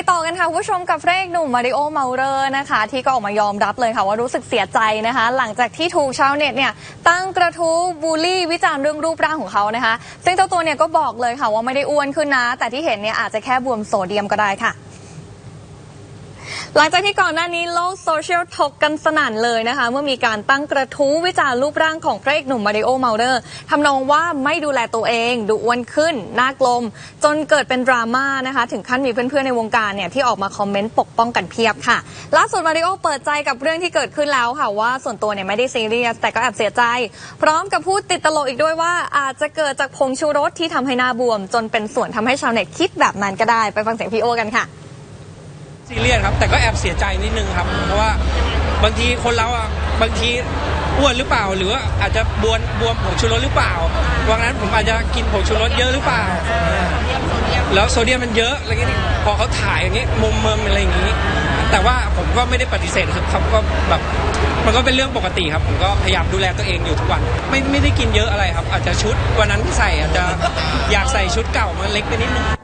ต่อกันค่ะผู้ชมกับพระเอกหนุ่มมาริโอเมาเรอร์นะคะ ที่ก็ออกมายอมรับเลยค่ะว่ารู้สึกเสียใจนะคะ หลังจากที่ถูกชาวเน็ตเนี่ยตั้งกระทู้บูลลี่วิจารณ์เรื่องรูปร่างของเขานะคะ ซึ่งเจ้าตัวเนี่ยก็บอกเลยค่ะว่าไม่ได้อ้วนขึ้นนะ แต่ที่เห็นเนี่ยอาจจะแค่บวมโซเดียมก็ได้ค่ะ หลังจากที่ก่อนหน้านี้โลกโซเชียลถกกันสนั่นเลยนะคะ เมื่อมีการตั้งกระทู้วิจารณ์รูปร่างของพระเอกหนุ่มมาริโอเมาเดอร์ทำนองว่าไม่ดูแลตัวเองดูอ้วนขึ้น หน้ากลม จนเกิดเป็นดราม่านะคะ ถึงขั้นมีเพื่อนๆในวงการเนี่ยที่ออกมาคอมเมนต์ปกป้องกันเพียบค่ะ ล่าสุดมาริโอเปิดใจกับเรื่องที่เกิดขึ้นแล้วค่ะว่าส่วนตัวเนี่ยไม่ได้ซีเรียสแต่ก็แอบเสียใจ พร้อมกับพูดติดตลกอีกด้วยว่าอาจจะเกิดจากผงชูรสที่ทำให้หน้าบวม จนเป็นส่วนทำให้ชาวเน็ตคิดแบบนั้นก็ได้ไปฟังเสียงพี่โอกันค่ะ ซีเรียสครับ แต่ก็แอบเสียใจนิดนึงครับ เพราะว่าบางทีคนเราอะบางทีอ้วนหรือเปล่า หรือว่าอาจจะบวมบวมผงชูรสหรือเปล่าวังนั้นผมอาจจะกินผงชูรสเยอะหรือเปล่า แล้วโซเดียมมันเยอะอะไรเงี้ยพอเขาถ่ายอย่างงี้มุมเมิมอะไรอย่างงี้ แต่ว่าผมก็ไม่ได้ปฏิเสธครับก็แบบมันก็เป็นเรื่องปกติครับ ผมก็พยายามดูแลตัวเองอยู่ทุกวัน ไม่ไม่ได้กินเยอะอะไรครับ อาจจะชุดวันนั้นที่ใส่อาจจะอยากใส่ชุดเก่ามันเล็กไปนิดนึง